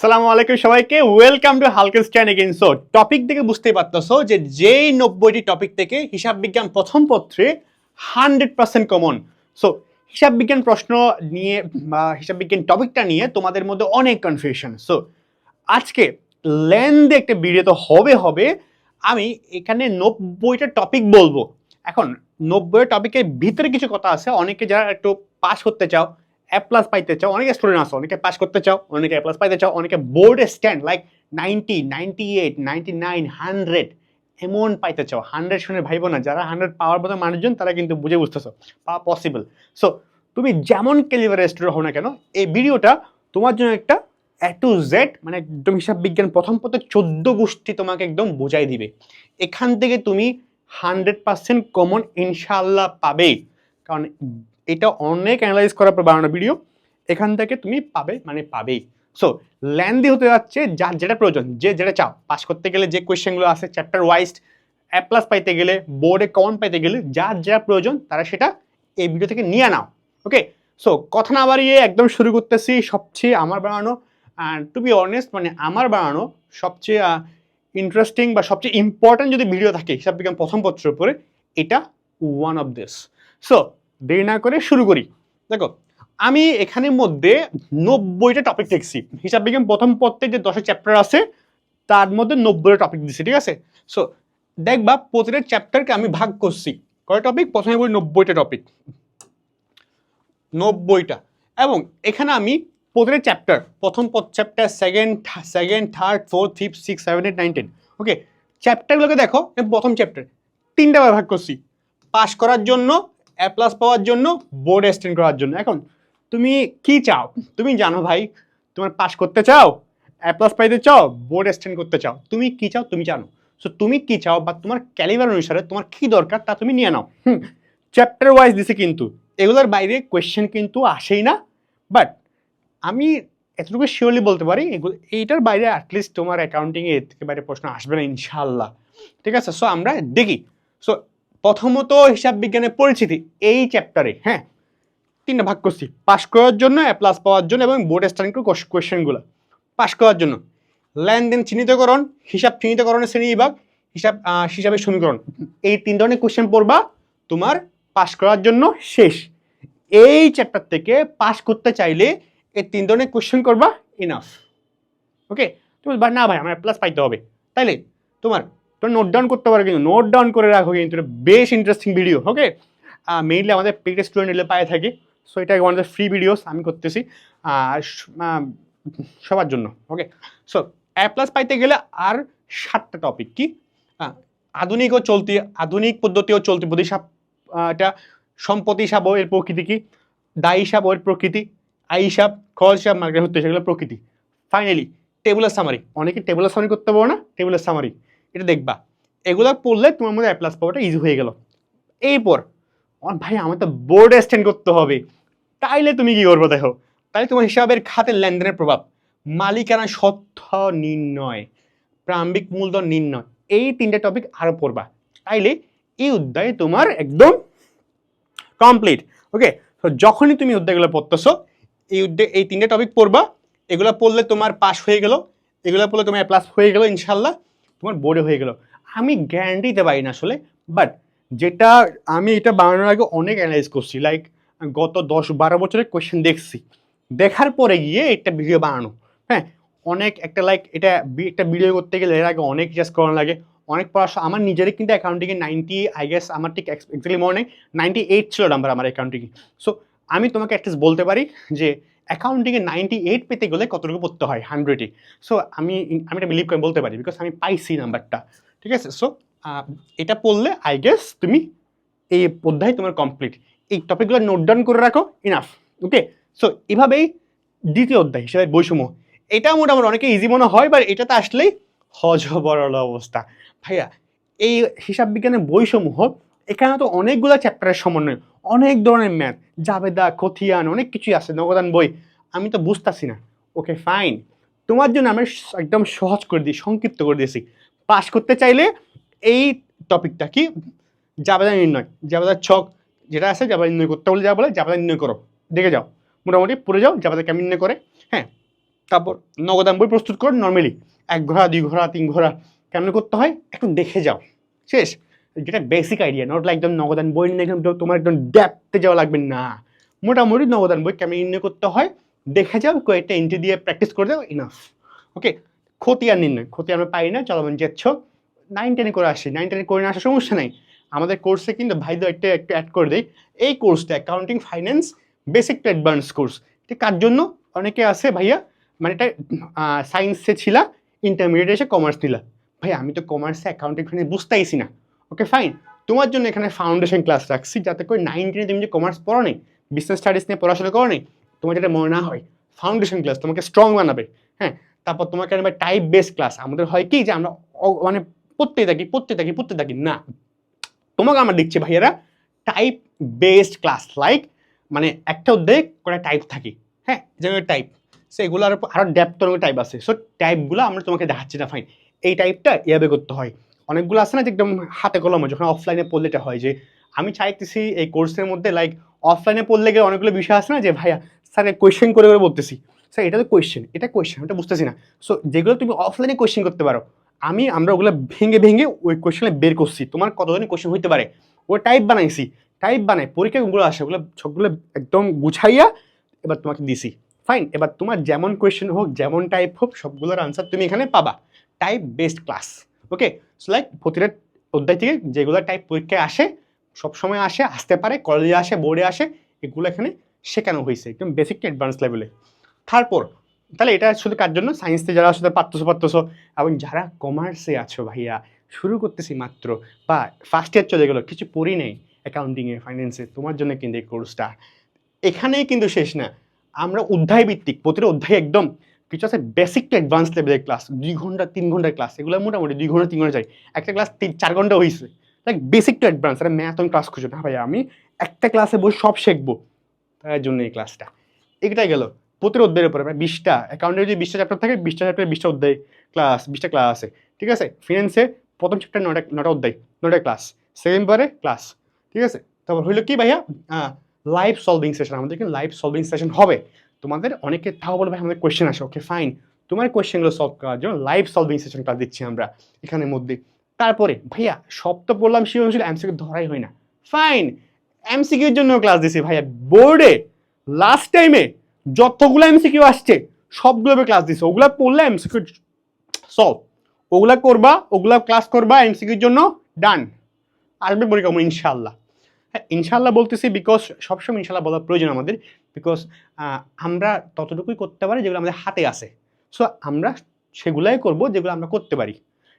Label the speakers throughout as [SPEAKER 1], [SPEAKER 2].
[SPEAKER 1] সালামু আলাইকুম সবাইকে। ওয়েলকাম টু হালকেন স্ট্যান্ড এগেন সো টপিক থেকে বুঝতেই পারতেছো যে যেই নব্বইটি টপিক থেকে হিসাব বিজ্ঞান প্রথম পত্রে হান্ড্রেড পার্সেন্ট কমন সো হিসাব বিজ্ঞান প্রশ্ন নিয়ে বা হিসাব বিজ্ঞান টপিকটা নিয়ে তোমাদের মধ্যে অনেক কনফিউশন সো আজকে লেন্থে একটা ভিডিও তো হবে হবে। আমি এখানে নব্বইটা টপিক বলব। এখন নব্বই টপিকের ভিতরে কিছু কথা আছে। অনেকে যারা একটু পাস করতে চাও এ প্লাস পাইতে চাও, অনেকে স্টুডেন্ট আসো অনেকে পাস করতে চাও, অনেকে এ প্লাস পাইতে চাও, অনেকে বোর্ডে stand like ninety ninety eight ninety nine hundred এমন পাইতে চাও হান্ড্রেড শুনে ভাইবো না, যারা হান্ড্রেড পাওয়ার মতো মানুষজন, তারা কিন্তু বুঝে বুঝতেছো, পাওয়া পসিবল সো তুমি যেমন ক্যালিভারের স্টুডেন্ট হও না কেন, এই ভিডিওটা তোমার জন্য একটা এ টু জেড মানে একদম হিসাব বিজ্ঞান প্রথম পথে চোদ্দ গোষ্ঠী তোমাকে একদম বোঝাই দিবে। এখান থেকে তুমি হান্ড্রেড পার্সেন্ট কমন ইনশাল্লাহ পাবেই। কারণ এটা অনেক অ্যানালাইজ করার পর বানানো ভিডিও এখান থেকে তুমি পাবে মানে পাবেই। সো ল্যান্দি হতে যাচ্ছে যার যেটা প্রয়োজন, যে, যেটা চাও। পাস করতে গেলে যে কোয়েশ্চেনগুলো আছে চ্যাপ্টার ওয়াইজ অ্যাপ প্লাস পাইতে গেলে বোর্ডে কমন পাইতে গেলে যার যা প্রয়োজন, তারা সেটা এই ভিডিও থেকে নিয়ে নাও। ওকে সো কথা না বাড়িয়ে একদম শুরু করতেছি, সবচেয়ে আমার বানানো টু বি অনেস্ট মানে আমার বানানো সবচেয়ে ইন্টারেস্টিং বা সবচেয়ে ইম্পর্ট্যান্ট যদি ভিডিও থাকে, হিসাব বিজ্ঞান প্রথম পত্রের উপরে, এটা ওয়ান অফ দিস সো দেরি না করে শুরু করি। দেখো, আমি এখানের মধ্যে নব্বইটা টপিক দেখছি। হিসাব বিজ্ঞান প্রথম পত্রে যে দশটা চ্যাপ্টার আছে, তার মধ্যে নব্বইটা টপিক দিচ্ছি ঠিক আছে? সো দেখবা প্রতিটা চ্যাপ্টারকে আমি ভাগ করছি। কয় টপিক প্রথমে বলি নব্বইটা টপিক নব্বইটা। এবং এখানে আমি প্রতিটা চ্যাপ্টার প্রথম chapter second second third fourth fifth six seven eight nine ten okay চ্যাপ্টারগুলোকে দেখো প্রথম চ্যাপ্টার তিনটা ভাগে করছি। পাস করার জন্য এ প্লাস পাওয়ার জন্য বোর্ড এক্সটেন্ড করার জন্য। এখন, তুমি কি চাও? তুমি জানো ভাই, তোমার পাস করতে চাও? এ প্লাস পাইতে চাও বোর্ড এক্সটেন্ড করতে চাও। তুমি কি চাও? তুমি জানো। সো তুমি কি চাও বা তোমার ক্যালিবার অনুসারে তোমার কি দরকার তা তুমি নিয়ে নাও। হুম চ্যাপ্টার ওয়াইজ দিছে কিন্তু। এগুলোর বাইরে কোয়েশ্চেন কিন্তু আসেই না। বাট আমি এতটুকু শিওরলি বলতে পারি, এগুলো, এইটার বাইরে অ্যাটলিস্ট তোমার অ্যাকাউন্টিংয়ে এর থেকে বাইরে প্রশ্ন আসবে না ইনশাল্লাহ ঠিক আছে? সো আমরা দেখি। সো প্রথমত হিসাব বিজ্ঞানের পরিচিতি এই চ্যাপ্টারে হ্যাঁ? তিনটা ভাগ করছি। পাস করার জন্য প্লাস পাওয়ার জন্য এবং বোর্ড স্ট্যান্ড কোয়েশ্চেনগুলো পাস করার জন্য। লেনদেন চিহ্নিতকরণ, হিসাব চিহ্নিতকরণের শ্রেণি বিভাগ, হিসাব হিসাবের সমীকরণ। এই তিন ধরনের কোয়েশ্চেন পড়বা, তোমার পাস করার জন্য শেষ। এই চ্যাপ্টার থেকে পাস করতে চাইলে এই তিন ধরনের কোয়েশ্চেন করবা ইনাফ ওকে তুমি না ভাই, আমার প্লাস পাইতে হবে। তাইলে তোমার তোমরা নোট ডাউন করতে পারো কিন্তু নোট ডাউন করে রাখো কিন্তু বেশ ইন্টারেস্টিং ভিডিও ওকে মেইনলি আমাদের পেইড স্টুডেন্ট এলে পায়ে থাকে সো এটা আমাদের ফ্রি ভিডিওস আমি করতেছি, আর সবার জন্য ওকে সো এ প্লাস পাইতে গেলে আর সাতটা টপিক কি? আধুনিক ও চলতি, আধুনিক পদ্ধতি ও চলতি হিসাব এটা সম্পত্তি হিসাব এর প্রকৃতি কি? দায় হিসাব ও এর প্রকৃতি আই হিসাব খরচ হিসাব মার্কেট হতে সেগুলো প্রকৃতি। ফাইনালি টেবুলার সামারি অনেকে টেবুলার সামারি করতে পারো না? টেবুলার সামারি এটা দেখবা। এগুলো পড়লে তোমার মধ্যে অ্যাপ্লাস পাওয়াটা ইজি হয়ে গেল। এরপর ভাই আমার তো বোর্ড স্ট্যান্ড করতে হবে। তাইলে তুমি কি করব দেখো? তাই তোমার হিসাবের খাতের লেনদেনের প্রভাব। মালিকানা সত্য নির্ণয়। প্রারম্ভিক মূলধন নির্ণয়। এই তিনটা টপিক আরও পড়বা। তাইলে এই অধ্যায়ে তোমার একদম কমপ্লিট ওকে তো যখনই তুমি অধ্যায়গুলো পড়তেছো, এই অধ্যায়, এই তিনটে টপিক পড়বা। এগুলো পড়লে তোমার পাস হয়ে গেল। এগুলো পড়লে তোমার প্লাস হয়ে গেল ইনশাল্লাহ তোমার বোর্ডে হয়ে গেল। আমি গ্যারান্টি দিতে পারি না আসলে বাট যেটা আমি এটা বানানোর আগে অনেক অ্যানালাইজ করছি লাইক গত দশ বারো বছরের কোয়েশ্চেন দেখছি। দেখার পরে গিয়ে একটা ভিডিও বানানো। হ্যাঁ অনেক একটা লাইক এটা একটা ভিডিও করতে গেলে এর আগে অনেক জাস্ট করানো লাগে। অনেক পড়াশোনা আমার নিজেরই কিন্তু অ্যাকাউন্টিংয়ে নাইনটি আই গেস আমার ঠিক এক্স্যাক্টলি মনে নেই নাইনটি এইট ছিল নাম্বার আমার অ্যাকাউন্টিংয়ে সো আমি তোমাকে অ্যাটলিস্ট বলতে পারি যে অ্যাকাউন্টিংয়ে নাইনটি এইট পেতে গেলে কতটুকু পড়তে হয়? হান্ড্রেডে সো আমি আমি এটা বিলিভ করে বলতে পারি বিকজ আমি পাইছি নাম্বারটা ঠিক আছে? সো এটা পড়লে আই গেস তুমি এই অধ্যায় তোমার কমপ্লিট এই টপিকগুলো নোট ডাউন করে রাখো ইনাফ ওকে সো এভাবেই দ্বিতীয় অধ্যায় হিসেবে বৈষম্য। এটা মোটামুটি অনেকে ইজি মনে হয় বা এটাতে আসলেই হজবরল অবস্থা। ভাইয়া, এই হিসাব বিজ্ঞানের বৈসমূহ এখানে তো অনেকগুলো চ্যাপ্টারের সমন্বয়, অনেক ধরনের ম্যাথ জাবেদা, খতিয়ান, অনেক কিছুই আছে, নগদান বই। আমি তো বুঝতাছি না। ওকে ফাইন তোমার জন্য আমি একদম সহজ করে দিই, সংক্ষিপ্ত করে দিয়েছি। পাস করতে চাইলে এই টপিকটা কি? জাবেদা নির্ণয় জাবেদার ছক যেটা আছে জাবেদা নির্ণয় করতে বলে যা বলে জাবেদা নির্ণয় করো। দেখে যাও, মোটামুটি পড়ে যাও জাবেদা কেমন নির্ণয় করে। হ্যাঁ তারপর নগদান বই প্রস্তুত করো নর্মালি এক ঘোড়া, দুই ঘোড়া, তিন ঘোড়া কেমন করতে হয়, একটু দেখে যাও। শেষ। যেটা বেসিক আইডিয়া নট লাইক একদম নগদান বই নিয়ে একদম তোমার একদম ড্যাপতে যাওয়া লাগবে না। মোটামুটি নগদান বই কেমন নির্ণয় করতে হয় দেখে যাও, কয়েকটা এন্ট্রি দিয়ে প্র্যাকটিস করে দাও ইনাফ ওকে ক্ষতি আর নির্ণয়, ক্ষতি আমরা পাই না চলো যেচ্ছ। নাইন টেনে করে আসি নাইন টেনে করে না আসার সমস্যা নাই। আমাদের কোর্সে কিন্তু ভাইদের একটা একটু অ্যাড করে দেয় এই কোর্সটা accounting finance basic to advance course ঠিক কার জন্য? অনেকে আছে ভাইয়া মানে এটা সায়েন্সে ছিলা ইন্টারমিডিয়েট এসে কমার্স নিলা ভাই আমি তো কমার্সে অ্যাকাউন্টিং ফাইন্যান্স বুঝতেইছি না। ওকে ফাইন তোমার জন্য এখানে ফাউন্ডেশন ক্লাস রাখছি, যাতে করে নাইন টেনে তুমি যে কমার্স পড়ো নেই বিজনেস স্টাডিজ নিয়ে পড়াশোনা করো নেই তোমার যেটা মনে না হয় ফাউন্ডেশন ক্লাস তোমাকে স্ট্রং বানাবে হ্যাঁ? তারপর তোমাকে আনবে টাইপ বেসড ক্লাস আমাদের হয় কি যে আমরা মানে পড়তে থাকি পড়তে থাকি পড়তে থাকি। না, তোমাকে আমরা দিচ্ছি ভাইয়েরা টাইপ বেসড ক্লাস লাইক মানে একটা অধ্যায়ে করে টাইপ থাকি হ্যাঁ? যেমন টাইপ সেগুলোর উপর আরও ডেপথ টাইপ আছে। সো টাইপগুলো আমরা তোমাকে দেখাচ্ছি না ফাইন এই টাইপটা এভাবে করতে হয়। অনেকগুলো আছে না যে একদম হাতে কলমে, যখন অফলাইনে পড়লে এটা হয় যে, আমি চাইতেছি এই কোর্সের মধ্যে লাইক অফলাইনে পড়লে গেলে অনেকগুলো বিষয় আছে না যে, ভাইয়া স্যার কোয়েশ্চেন করে করে বলতেছি। স্যার, এটা তো কোয়েশ্চেন এটা কোয়েশ্চেন এটা বুঝতেছি না। সো যেগুলো তুমি অফলাইনে কোয়েশ্চেন করতে পারো, আমি, আমরা ওগুলো ভেঙে ভেঙে ওই কোয়েশ্চেনে বের করছি। তোমার কতজনই কোয়েশ্চেন হইতে পারে? ও টাইপ বানাইছি টাইপ বানাই পরীক্ষাগুলো আসে, ওগুলো সবগুলো একদম গুছাইয়া এবার তোমাকে দিছি। ফাইন এবার তোমার যেমন কোয়েশ্চেন হোক, যেমন টাইপ হোক, সবগুলোর আনসার তুমি এখানে পাবা। Type based class okay so like প্রতিটা অধ্যায় থেকে যেগুলো টাইপ পরীক্ষায় আসে, সবসময় আসে, আসতে পারে কলেজে আসে বোর্ডে আসে, এগুলো এখানে শেখানো হয়েছে, একদম বেসিক টু অ্যাডভান্স লেভেলে তারপর, তাহলে এটা শুধু কার জন্য? সায়েন্সে যারা আসলে পারতেছো পারতেছো। এবং যারা কমার্সে আছো ভাইয়া, শুরু করতেছি মাত্র, বা ফার্স্ট ইয়ার চলে গেলো, কিছু পড়ি নেই অ্যাকাউন্টিংয়ে ফাইন্যান্সে তোমার জন্য কিন্তু এই কোর্সটা এখানেই কিন্তু শেষ না। আমরা অধ্যায় ভিত্তিক, প্রতিটা অধ্যায় একদম, কিছু আছে বেসিক টু অ্যাডভান্স লেভেলের ক্লাস দুই ঘণ্টা, তিন ঘণ্টার ক্লাস এগুলো মোটামুটি দুই ঘণ্টা, তিন ঘণ্টা যায় একটা ক্লাস তিন, চার ঘণ্টা হয়েছে লাইক বেসিক টু অ্যাডভান্স একটা ম্যাথন ক্লাস খুঁজো। না ভাই আমি একটা ক্লাসে বসে সব শিখব। তার জন্য এই ক্লাসটা এটাই গেল। প্রতিটা অধ্যায়ের উপরে মানে বিশটা অ্যাকাউন্টে যদি বিশটা চ্যাপ্টার থাকে, বিশটা চ্যাপ্টারে বিশটা অধ্যায় ক্লাস বিশটা ক্লাস আছে। ঠিক আছে? ফিনান্সে প্রথম চ্যাপ্টার নটা নটা অধ্যায় নটা ক্লাস সেকেন্ড পরে ক্লাস ঠিক আছে? তারপর হইল কি ভাইয়া? লাইভ সলভিং সেশন আমাদের কিন্তু লাইভ সলভিং সেশন হবে। তোমাদের অনেকে তাও বলে ভাই, আমাদের কোয়েশ্চেন আসে। ওকে ফাইন তোমার কোয়েশ্চেনগুলো সলভ করার জন্য লাইভ সলভিং সেশন ক্লাস দিচ্ছি আমরা এখানের মধ্যে। তারপরে, ভাইয়া, সব তো বললাম সৃজনশীল এমসিকিউ ধরাই হয় না। ফাইন এমসিকিউর জন্য ক্লাস দিছি ভাইয়া। বোর্ডে লাস্ট টাইমে যতগুলো এমসিকিউ আসছে, সবগুলো ক্লাস দিছে। ওগুলা পড়লে এমসিকিউ সলভ ওগুলা করবা, ওগুলা ক্লাস করবা এমসিকিউর জন্য ডান আসবে পরীক্ষা ইনশাল্লাহ হ্যাঁ ইনশাল্লাহ বলতেছি বিকজ সবসময় ইনশাল্লাহ বলার প্রয়োজন আমাদের। বিকজ আমরা ততটুকুই করতে পারি যেগুলো আমাদের হাতে আছে। সো আমরা সেগুলাই করব যেগুলো আমরা করতে পারি।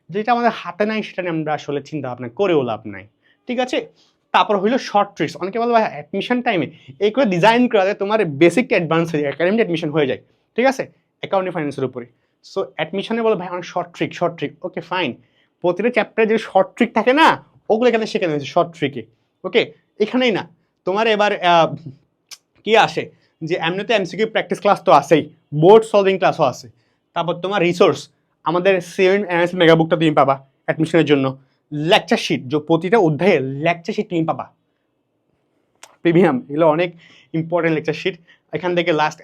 [SPEAKER 1] যেটা আমাদের হাতে নাই, সেটা নিয়ে আমরা আসলে চিন্তা ভাবনা করেও লাভ নাই। ঠিক আছে? তারপর হইল শর্ট ট্রিক্স অনেকে বলব অ্যাডমিশন টাইমে এই করে ডিজাইন করা যায় তোমার বেসিক অ্যাডভান্স হয়ে যায় একাডেমিক অ্যাডমিশন হয়ে যায়। ঠিক আছে? অ্যাকাউন্টিং ফাইন্যান্সের উপরে। সো অ্যাডমিশনে বলো ভাই অনেক short trick short trick okay fine প্রতিটা চ্যাপ্টারে যে শর্ট ট্রিক থাকে না, ওগুলো এখানে শেখানো হয়েছে শর্ট ট্রিকে ওকে এখানেই না। তোমার এবার কি আসে? যে এমনিতে এমসিকিউ প্র্যাকটিস ক্লাস তো আছেই বোর্ড সলভিং ক্লাসও আছে। তারপর তোমার রিসোর্স আমাদের সেভেন এনএস মেগাবুকটা তুমি পাবা অ্যাডমিশনের জন্য। লেকচার শিট যে প্রতিটা অধ্যায়ে লেকচার শিট তুমি পাবা প্রিমিয়াম এগুলো অনেক ইম্পর্টেন্ট লেকচার শিট এখান থেকে লাস্ট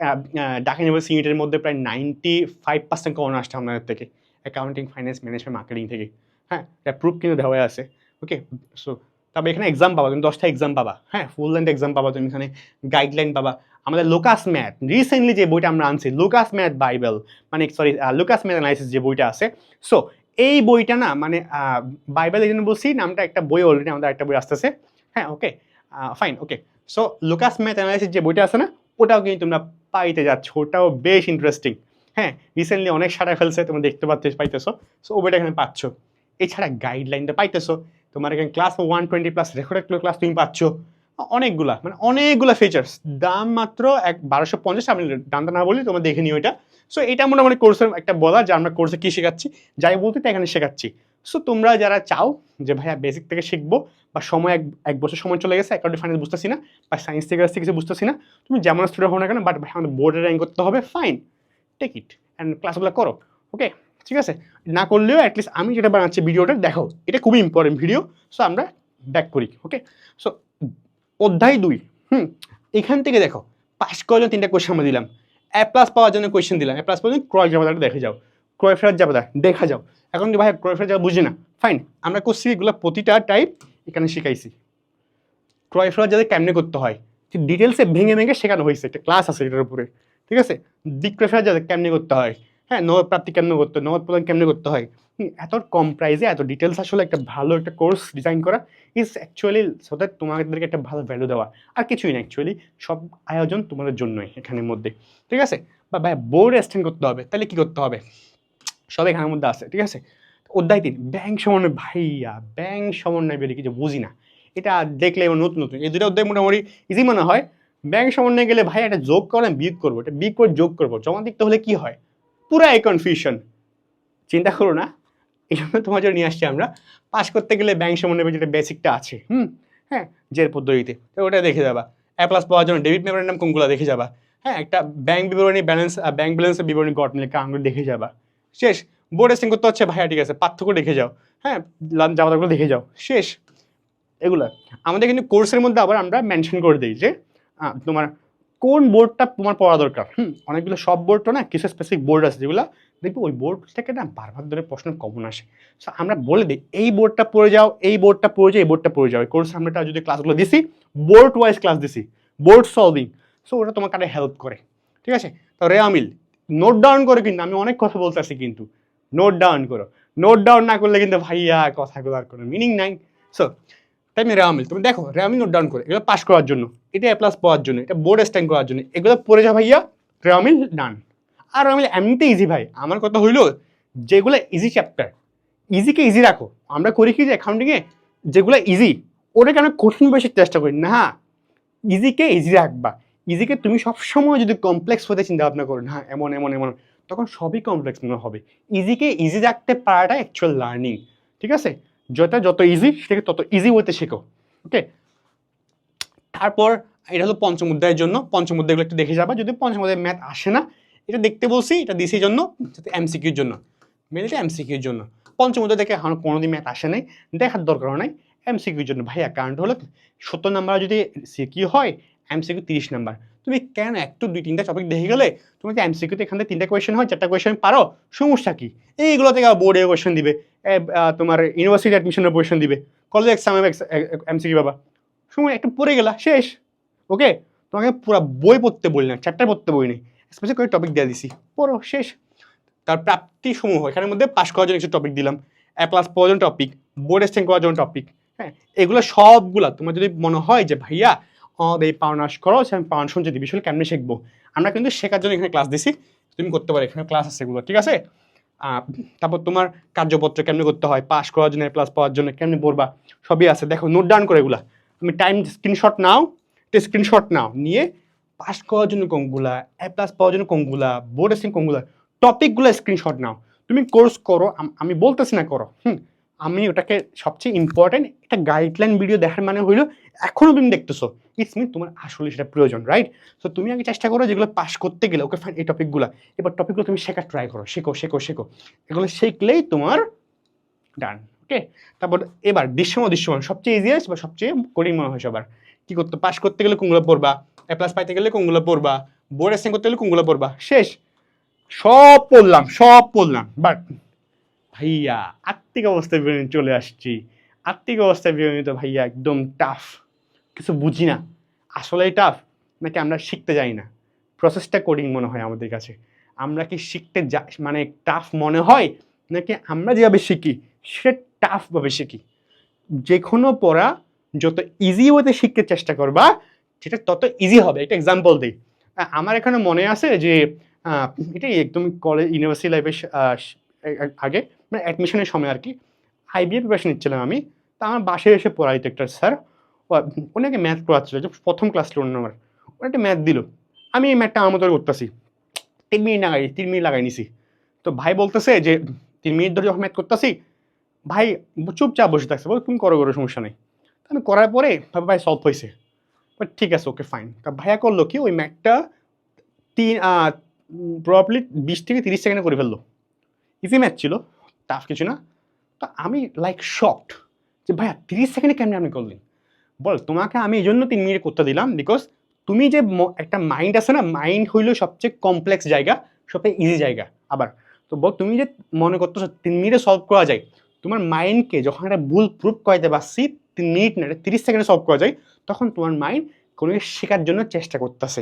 [SPEAKER 1] ঢাকা ইউনিভার্সিটি ইউনিটের মধ্যে প্রায় নাইনটি ফাইভ পার্সেন্ট কমন আসছে আপনাদের থেকে অ্যাকাউন্টিং ফাইন্যান্স ম্যানেজমেন্ট মার্কেটিং থেকে হ্যাঁ এটা প্রুফ কিন্তু দেওয়া আছে ওকে সো তবে এখানে এক্সাম পাবা তুমি দশটা এক্সাম পাবা হ্যাঁ ফুল লেন্থ এক্সাম পাবা তুমি এখানে গাইডলাইন পাবা আমাদের লোকাস ম্যাথ রিসেন্টলি যে বইটা আমরা আনছি লোকাস ম্যাথ বাইবেল মানে সরি লোকাস ম্যাথ অ্যানালাইসিস যে বইটা আছে সো এই বইটা না মানে বাইবেল এই জন্য বলছি, নামটা একটা বই অলরেডি আমাদের একটা বই আসতেছে। হ্যাঁ okay fine okay so Lucas math analysis যে বইটা আছে না, ওটাও কিন্তু তোমরা পাইতে যাচ্ছ, ওটাও বেশ ইন্টারেস্টিং হ্যাঁ রিসেন্টলি অনেক সারা ফেলছে, তোমরা দেখতে পাচ্ছ পাইতেছো। সো ও বইটা এখানে পাচ্ছ। এছাড়া গাইডলাইনটা পাইতেছো। তোমার এখানে class one twenty plus recorded class তুমি পাচ্ছ। অনেকগুলা মানে অনেকগুলা ফিচার্স দাম মাত্র এক, বারোশো পঞ্চাশ, আমি দামটা না বলি, তোমরা দেখে নিও এটা। সো এটা মোটামুটি কোর্সের একটা বলা যে আমরা কোর্সে কী শেখাচ্ছি? যাই বলতে তাই এখানে শেখাচ্ছি। সো তোমরা যারা চাও যে ভাইয়া বেসিক থেকে শিখব বা সময় এক এক বছর সময় চলে গেছে অ্যাকাউন্টিং ফাইন্যান্স বুঝতেছি না বা সায়েন্স থেকে আসতে কিছু বুঝতেছি না, তুমি যেমন স্টুডেন্ট হো না কেন বাট ভাই আমাদের বোর্ডে র্যাঙ্ক করতে হবে ফাইন টেক ইট অ্যান্ড ক্লাসগুলো করো ওকে ঠিক আছে? না করলেও অ্যাটলিস্ট আমি যেটা বানাচ্ছি ভিডিওটা, দেখো, এটা খুবই ইম্পর্টেন্ট ভিডিও সো আমরা ব্যাক করি ওকে সো অধ্যায় দুই, হুম, এখান থেকে দেখো পাস করার জন্য তিনটা কোয়েশ্চেন আমরা দিলাম? এ প্লাস পাওয়ার জন্য কোয়েশ্চেন দিলাম। এ প্লাস পাওয়ার জন্য ক্রয় জামাতাটা দেখে যাও। ক্রয় ফেরার জামাতা দেখা যাও। এখন ভাই, ক্রয় ফেরার যাবে বুঝি না। ফাইন আমরা করছি এগুলো প্রতিটা টাইপ এখানে শিখাইছি। ক্রয় ফেরার যাতে কেমনে করতে হয়? ডিটেলসে ভেঙে ভেঙে শেখানো হয়েছে। একটা ক্লাস আছে এটার উপরে। ঠিক আছে? বিক্রয় ফেরার যাতে কেমনে করতে হয়? হ্যাঁ নগদ প্রাপ্তি কেমনে করতে নগদ প্রদান কেমনে করতে হয়? এত কম প্রাইসে এত ডিটেলস আসলে একটা ভালো একটা কোর্স ডিজাইন করা ইজ অ্যাকচুয়ালি সো দ্যাট তোমাদেরকে একটা ভালো ভ্যালু দেওয়া। আর কিছুই না অ্যাকচুয়ালি সব আয়োজন তোমাদের জন্যই এখানের মধ্যে। ঠিক আছে? বা ভাই বোর্ড অ্যাসটেন্ড করতে হবে, তাহলে কী করতে হবে? সব এখানের মধ্যে আছে, ঠিক আছে? অধ্যায় তিন, ব্যাংক সমন্বয়, ভাইয়া, ব্যাংক সমন্বয় বেরিয়ে কিছু বুঝি না। এটা দেখলে আমার নতুন নতুন। এই দুটো অধ্যায় মোটামুটি ইজি মনে হয়। ব্যাংক সমন্বয় গেলে ভাই একটা যোগ করে বিয়োগ করব। এটা বিয়োগ করে যোগ করব। জমা দিতে হলে কী হয়? পুরাই কনফিউশন চিন্তা করো না, এই জন্য তোমার জন্য নিয়ে আসছি আমরা। পাস করতে গেলে ব্যাংক সমন্বয় যেটা বেসিকটা আছে, হুম? হ্যাঁ জের পদ্ধতিতে। তো ওটা দেখে যাবা। এ প্লাস পাওয়ার জন্য ডেবিট মেমোরেন্ডাম কোনগুলো দেখে যাবা। হ্যাঁ একটা ব্যাংক বিবরণী ব্যালেন্স ব্যাংক ব্যালেন্সের বিবরণী গঠন লেখা, আঙুল দেখে যাবা। শেষ। বোর্ড এসিং করতে হচ্ছে, ভাইয়া, ঠিক আছে, পার্থক্য দেখে যাও। হ্যাঁ জামাতাগুলো দেখে যাও। শেষ। এগুলো। আমাদের কিন্তু কোর্সের মধ্যে আবার আমরা মেনশন করে দিই যে তোমার কোন বোর্ডটা তোমার পড়া দরকার? হুম অনেকগুলো সব বোর্ড তো না কিছু স্পেসিফিক বোর্ড আছে যেগুলো দেখব ওই বোর্ড থেকে না বারবার ধরে প্রশ্ন কমন আসে। সো আমরা বলে দিই এই বোর্ডটা পড়ে যাও এই বোর্ডটা পড়ে যাও এই বোর্ডটা পড়ে যাও। এই কোর্সে আমরা যদি ক্লাসগুলো দিছি বোর্ড ওয়াইজ ক্লাস দিছি বোর্ড সলভিং সো ওটা তোমাকে একটা হেল্প করে। ঠিক আছে? তো রেয়ামিল নোট ডাউন করে কিন্তু আমি অনেক কথা বলতে আসি কিন্তু। নোট ডাউন করো। নোট ডাউন না করলে কিন্তু ভাইয়া কথাগুলো আর কোনো মিনিং নাই। সো তাই আমি রেয়ামিল তুমি দেখো রেয়ামিল নোট ডাউন করে, এগুলো পাস করার জন্য, এটা এ প্লাস পাওয়ার জন্য, এটা বোর্ড স্ট্যান্ড করার জন্য, এগুলো পড়ে যাও ভাইয়া রেয়ামিল ডান আর রেয়ামিল এমনিতে ইজি ভাই। আমার কথা হইল, যেগুলো ইজি চ্যাপ্টার ইজিকে ইজি রাখো। আমরা করি কি যে অ্যাকাউন্টিংয়ে যেগুলো ইজি ওটাকে আমরা কঠিন বেশি চেষ্টা করি? না হ্যাঁ ইজিকে ইজি রাখবা। ইজিকে তুমি সবসময় যদি কমপ্লেক্স হতে চিন্তা ভাবনা করো, না, এমন এমন এমন, তখন সবই কমপ্লেক্স মনে হবে। ইজিকে ইজি রাখতে পারাটা অ্যাকচুয়াল লার্নিং ঠিক আছে? যেটা যত ইজি সেটাকে তত ইজি হতে শেখো ওকে তারপর এটা হলো পঞ্চম অধ্যায়ের জন্য, পঞ্চম অধ্যায়গুলো একটু দেখে যাবা, যদি পঞ্চম অধ্যায় ম্যাথ আসে না, এটা দেখতে বলছি, এটা দিছি জন্য যাতে এমসিকিউর জন্য মেনলি এমসিকিউর জন্য। পঞ্চম অধ্যায় দেখে আমার কোনোদিন ম্যাথ আসে নাই, দেখার দরকার নাই এমসিকিউর জন্য। ভাইয়া কারণটা হলো সত্তর নাম্বার যদি সিকিউ হয় এমসিকিউ তিরিশ নাম্বার তুমি কেন একটু দুই তিনটা টপিক দেখে গেলে তুমি তো এমসিকিউতে এখান থেকে তিনটা কোয়েশন হয়, চারটা কোয়েশন পারো, সমস্যা কি? এইগুলো থেকে বোর্ডে কোয়েশন দিবে তোমার ইউনিভার্সিটি অ্যাডমিশনের কোয়েশন দিবে কলেজ এক্সামে এমসিকিউ বাবা। সময় একটু পড়ে গেলা, শেষ। ওকে তোমাকে পুরো বই পড়তে বলি না চারটা পড়তে বই নেই স্পেশাল করে টপিক দিয়ে দিছি, পড়ো, শেষ। তার প্রাপ্তি সমূহ, এখানের মধ্যে পাস করার জন্য কিছু টপিক দিলাম। এ প্লাস পাওয়ার জন্য টপিক বোর্ড স্ট্যান্ড করার জন্য টপিক হ্যাঁ? এগুলো সবগুলা, তোমার যদি মনে হয় যে ভাইয়া এই পাওনাস করো সে আমি পাওয়ান শুনছি দিবি বিষয় কেমনে শিখব? আমরা কিন্তু শেখার জন্য এখানে ক্লাস দিছি, তুমি করতে পারো, এখানে ক্লাস আছে এগুলো, ঠিক আছে? তারপর তোমার কার্যপত্র কেমনে করতে হয় পাস করার জন্য প্লাস পাওয়ার জন্য কেমনে পড়বা, সবই আছে, দেখো নোট ডাউন করে এগুলা। তুমি টাইম স্ক্রিনশট নাও, একটা স্ক্রিনশট নাও, নিয়ে পাস করার জন্য কোনগুলা এ প্লাস পাওয়ার জন্য কোনগুলা বোর্ড এসিং কোনগুলা টপিকগুলো স্ক্রিনশট নাও। তুমি কোর্স করো, আমি বলতেছি না করো, হুম, আমি ওটাকে সবচেয়ে ইম্পর্টেন্ট একটা গাইডলাইন ভিডিও দেখার মানে হইল এখনও তুমি দেখতেছো। ইটস মিন তোমার আসলে সেটা প্রয়োজন রাইট সো তুমি আগে চেষ্টা করো যেগুলো পাস করতে গেলে ওকে ফাইন এই টপিকগুলো এবার টপিকগুলো তুমি শেখার ট্রাই করো, শেখো শেখো শেখো। এগুলো শিখলেই তোমার ডান ওকে তারপর এবার দৃশ্যমান দৃশ্যমান, সবচেয়ে ইজিয়েস্ট বা সবচেয়ে কঠিন মনে হয় সবার। কি করতে পাস করতে গেলে কোনগুলো পড়বা? এ প্লাস পাইতে গেলে কোনগুলো পড়বা? বোর্ড এসিং করতে গেলে কোনগুলো পড়বা? শেষ। সব পড়লাম সব পড়লাম। বাট ভাইয়া আর্থিক অবস্থায় চলে আসছি। আর্থিক অবস্থায় বিবরণী তো ভাইয়া একদম টাফ কিছু বুঝি না। আসলেই টাফ নাকি আমরা শিখতে যাই না। প্রসেসটা কোডিং মনে হয় আমাদের কাছে। আমরা কি শিখতে যা মানে টাফ মনে হয়, নাকি আমরা যেভাবে শিখি, সেটা টাফভাবে শিখি। যে কোনো পড়া যত ইজি ওয়েতে শিখতে চেষ্টা করবা, সেটা তত ইজি হবে। একটা এক্সাম্পল দিই। আমার এখানে মনে আছে যে এটাই একদম কলেজ ইউনিভার্সিটি লাইফে আগে মানে অ্যাডমিশনের সময় আর কি। আইবিএ প্রিপারেশন নিচ্ছিলাম আমি। তা আমার বাসায় এসে পড়াইতো একটা স্যার ওনাকে ম্যাথ পড়াচ্ছিল যে প্রথম ক্লাস ছিল আমার ও একটা ম্যাথ দিল। আমি এই ম্যাথটা আমার মতো করতেছি। তিন মিনিট লাগাই, তিন মিনিট লাগাই নিছি। তো ভাই বলতেছে যে, তিন মিনিট ধরে যখন ম্যাথ করতেছি, ভাই চুপচাপ বসে থাকছে। বল, তুমি করো করো, সমস্যা নেই। আমি করার পরে ভাই সলভ হয়েছে। বাট ঠিক আছে ওকে ফাইন তা ভাইয়া করল কি, ওই ম্যাথটা তিন প্রবলি বিশ থেকে তিরিশ সেকেন্ডে করে ফেলল। ইজি ম্যাথ ছিল টাফ কিছু না। তো আমি লাইক শকড যে, ভাইয়া, তিরিশ সেকেন্ডে কেমনি আপনি করলেন? বল, তোমাকে আমি এই জন্য তিন মিনিট করতে দিলাম বিকজ তুমি যে একটা মাইন্ড আছে না মাইন্ড হইল সবচেয়ে কমপ্লেক্স জায়গা, সবচেয়ে ইজি জায়গা আবার। তো বল, তুমি যে মনে করতেছো তিন মিনিটে সলভ করা যায়, তোমার মাইন্ডকে যখন একটা ভুল প্রুফ করাইতে পারছি, তিন মিনিট না এটা তিরিশ সেকেন্ডে সলভ করা যায়, তখন তোমার মাইন্ড কোনো কিছু শেখার জন্য চেষ্টা করতেছে।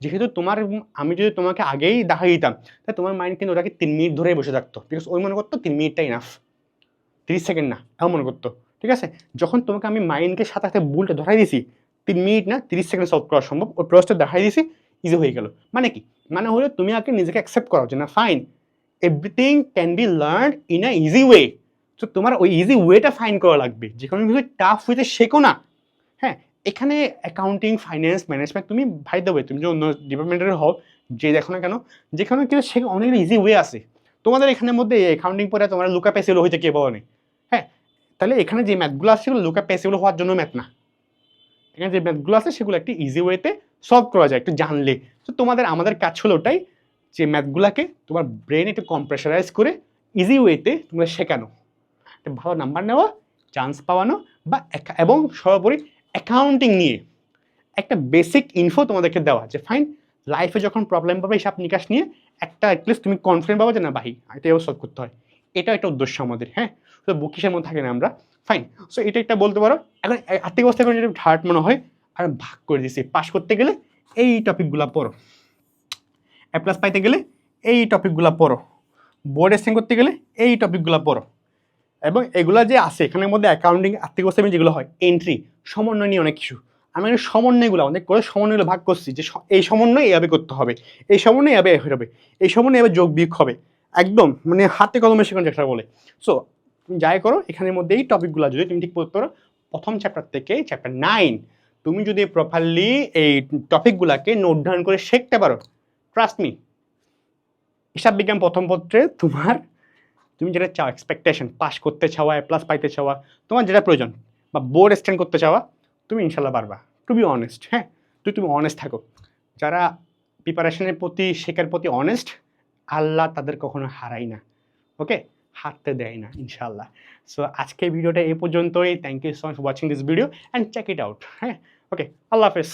[SPEAKER 1] যেহেতু তোমার, আমি যদি তোমাকে আগেই দেখা দিতাম তাহলে তোমার মাইন্ড কিন্তু ওটাকে তিন মিনিট ধরেই বসে থাকতো বিকজ ওই মনে করতো তিন মিনিটটাই ইনাফ তিরিশ সেকেন্ড না, এমন মনে করতো। ঠিক আছে? যখন তোমাকে আমি মাইন্ডকে সাথে সাথে ভুলটা ধরাই দিয়েছি তিন মিনিট না তিরিশ সেকেন্ড সলভ করা সম্ভব, ওই প্রসেসটা দেখাই দিয়েছি ইজি হয়ে গেল। মানে কি? মানে হলো তুমি আগে নিজেকে অ্যাকসেপ্ট করো যে না fine everything can be learn in a easy way তো তোমার ওই ইজি ওয়েটা ফাইন করা লাগবে। যে কোনো কিছু টাফ ওয়েতে শেখো না। হ্যাঁ এখানে অ্যাকাউন্টিং ফাইন্যান্স ম্যানেজমেন্ট তুমি ভাই দেবে তুমি যে অন্য ডিপার্টমেন্টের হও, যে দেখো না কেন, যেখানে কিন্তু শেখা অনেক ইজি ওয়ে আছে। তোমাদের এখানের মধ্যে অ্যাকাউন্টিং পরে তোমার লুকা পেসিগুলো হইতে কে বলো? হ্যাঁ তাহলে এখানে যে ম্যাথগুলো আছে সেগুলো লুকা পেসিগুলো হওয়ার জন্য ম্যাথ না। এখানে যে ম্যাথগুলো আছে, সেগুলো একটি ইজি ওয়েতে সলভ করা যায়, একটু জানলে। তো তোমাদের, আমাদের কাজ হলো ওটাই যে ম্যাথগুলোকে তোমার ব্রেন একটু কম্প্রেশারাইজ করে ইজি ওয়েতে তোমরা শেখানো। একটা ভালো নাম্বার নেওয়া চান্স পাওয়ানো বা এবং সর্বোপরি অ্যাকাউন্টিং নিয়ে একটা বেসিক ইনফো তোমাদেরকে দেওয়া যে ফাইন লাইফে যখন প্রবলেম পাবে, হিসাব নিকাশ নিয়ে একটা অ্যাটলিস্ট তুমি কনফিডেন্ট পাবো যে, না, ভাই এটা এও সলভ করতে হয়। এটা একটা উদ্দেশ্য আমাদের হ্যাঁ? তো বুকিসের মধ্যে থাকে না আমরা ফাইন সো এটা একটা বলতে পারো, এখন আর্থিক অবস্থা যদি হার্ট মনে হয়, আর ভাগ করে দিছি পাস করতে গেলে এই টপিকগুলো পড়ো। এ প্লাস পাইতে গেলে এই টপিকগুলো পড়ো। বোর্ড এক্সটেন্ড করতে গেলে এই টপিকগুলো পড়ো। এবং এগুলো যে আছে, এখানের মধ্যে অ্যাকাউন্টিং আর্থিক অবস্থা যেগুলো হয় এন্ট্রি সমন্বয় নিয়ে অনেক কিছু। আমি এই সমন্বয়গুলো, অনেক করে সমন্বয়গুলো ভাগ করছি, যে এই সমন্বয় এভাবে করতে হবে, এই সমন্বয় এভাবে হবে, এই সমন্বয় এভাবে যোগ বিয়োগ হবে। একদম মানে হাতে কলমে শেখানো যেটা বলে। সো তুমি যাই করো, এখানের মধ্যে এই টপিকগুলো যদি তুমি ঠিক পড়তে পারো, প্রথম চ্যাপ্টার থেকে চ্যাপ্টার নাইন তুমি যদি প্রপারলি এই টপিকগুলোকে নোট ডাউন করে শিখতে পারো ট্রাস্ট মি হিসাব বিজ্ঞান প্রথম পত্রে তোমার, তুমি যেটা চাও এক্সপেকটেশন পাস করতে চাওয়া প্লাস পাইতে চাওয়া, তোমার যেটা প্রয়োজন, বা বোর্ড স্ট্যান্ড করতে চাওয়া, তুমি ইনশাল্লাহ পারবা। টু বি অনেস্ট হ্যাঁ তুই তুমি অনেস্ট থাকো, যারা প্রিপারেশনের প্রতি, শেখার প্রতি অনেস্ট আল্লাহ তাদের কখনো হারাই না ওকে হারতে দেয় না ইনশাল্লাহ সো আজকে ভিডিওটা এ পর্যন্তই। Thank you so much watching this video and check it out হ্যাঁ? ওকে আল্লাহ হাফেজ।